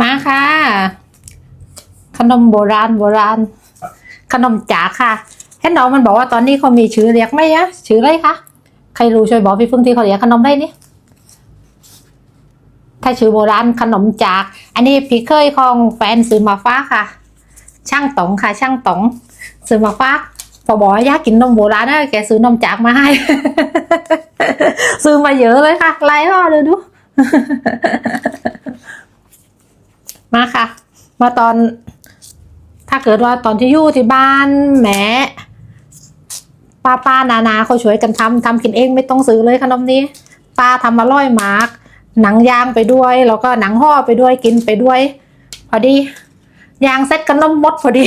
มาค่ะ ขนมโบราณโบราณ ขนมจากค่ะเห็นน้องมันบอกว่าตอนนี้เขามีชื่อเรียกไหมอะชื่ออะไรคะใครรู้ช่วยบอกพี่พึ่งที่เขาเรียกขนมได้นี่ถ้าชื่อโบราณขนมจาก อันนี้พี่เคยของแฟนซื้อมาฟ้าค่ะ ช่างต๋องค่ะ ช่างต๋องซื้อมาฟ้าพอบอกอยากกินนมโบราณนะแกซื้อนมจากมาให้ ซื้อมาเยอะเลยค่ะไล่ห่อเลยดู มาค่ะ มาตอน ถ้าเกิดว่าตอนที่อยู่ที่บ้านแหมป้าป้านานาเขาช่วยกันทำทำกินเองไม่ต้องซื้อเลยขนมนี้ป้าทำอร่อยมาก หนังยางไปด้วย แล้วก็หนังห่อไปด้วยกินไปด้วย พอดียางเซ็ตขนมมดพอดี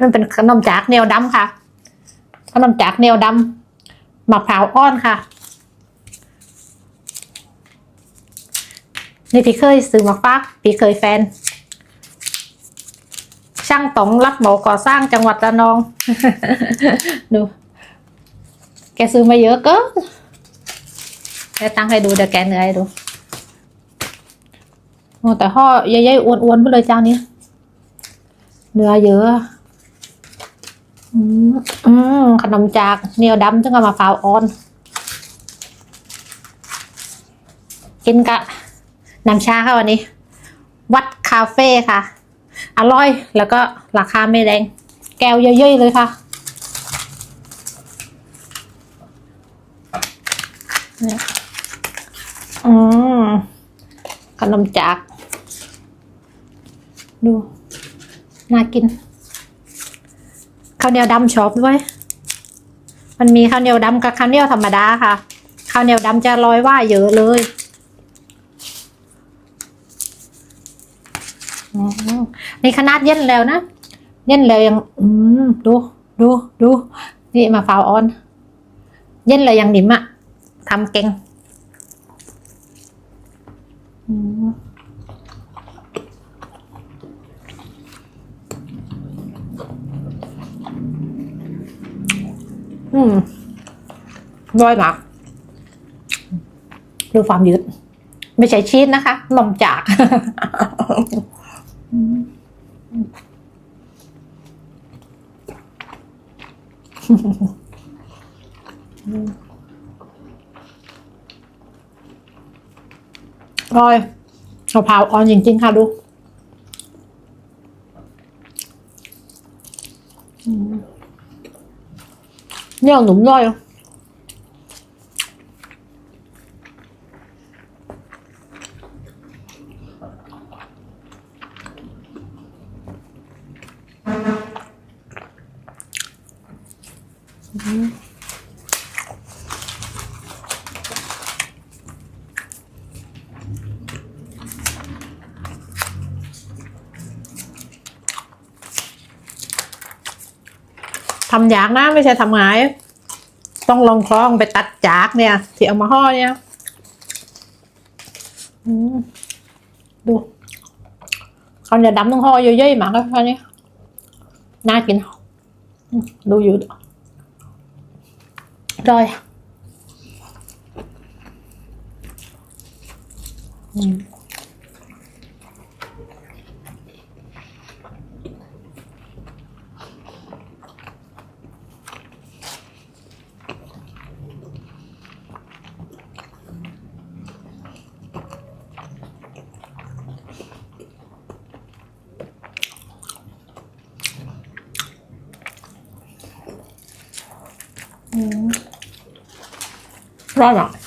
มันเป็นขนมจากแนวดำค่ะ ขนมจากแนวดำมะพร้าวอ่อนค่ะ นี่พี่เคยซื้อมาฝากพี่เคยแฟน ช่างต๋องรับเหมาก่อสร้างจังหวัดระนอง ดู แกซื้อมาเยอะก็แกตั้งให้ดูเดี๋ยวแกเหนื่อยดูโอ้แต่ห่อใหญ่ๆอ้วนๆไปเลยเจ้านี้เนื้อเยอะอืมอืมขนมจากเหนียวดำจังกับมะพร้าวอ่อน กินกะ น้ำชาค่ะวันนี้ วัดคาเฟ่ค่ะ อร่อยแล้วก็ราคาไม่แรงแก้วเยอะๆเลยค่ะอืมขนมจาก ดู น่ากิน ข้าวเหนียวดำชอบด้วย มันมีข้าวเหนียวดำกับข้าวเหนียวธรรมดาค่ะ ข้าวเหนียวดำจะลอยว่าเยอะเลย อืม นี่ขนาดเย็นแล้วนะ เย็นแล้วยัง อืมดูดูดูนี่มาฟาวออน เย็นแล้วยังนิ่มอะทำเก่งอืมร้อยมากดูความยืด ไม่ใช่ชีสนะคะนมจาก อร่อยมะพร้าออนจริงๆค่ะดูเนี่ยหนุ่มร่อย ทำยากนะไม่ใช่ทำง่าย ต้องลองคล้องไปตัดจากเนี่ย ที่เอามาห่อเนี่ยดูเขาจะดำต้องห่อเยอะๆมากเลยค่นี่น่ากินดูอยู่ อร่อ ย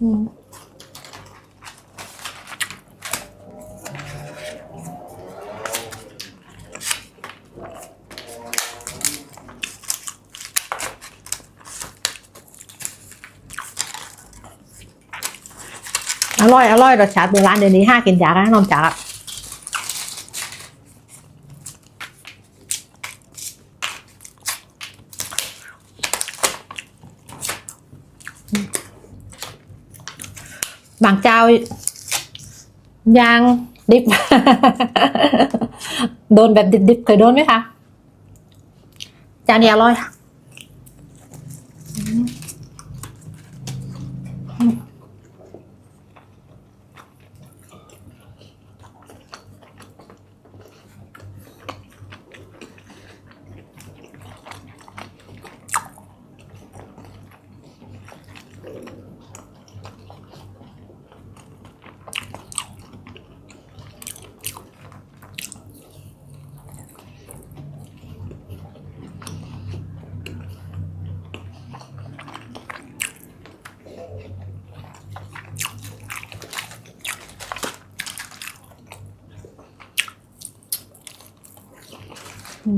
อืม อร่อย อร่อยรสชาติโบราณเดี๋ยวนี้ห้ากินจากันนมจ๋าบางเจ้ายางดิบ โดนแบบดิบๆเคยโดนไหมคะจานนี้อร่อย ใ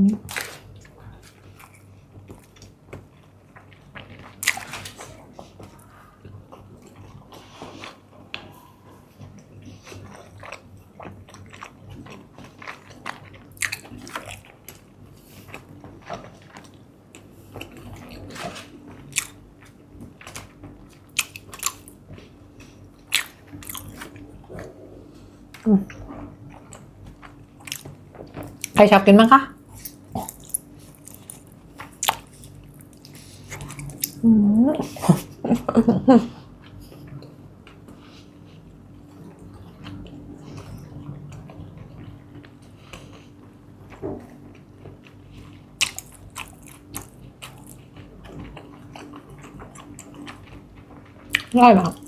ครชอบกินบ้างคะ อ吧。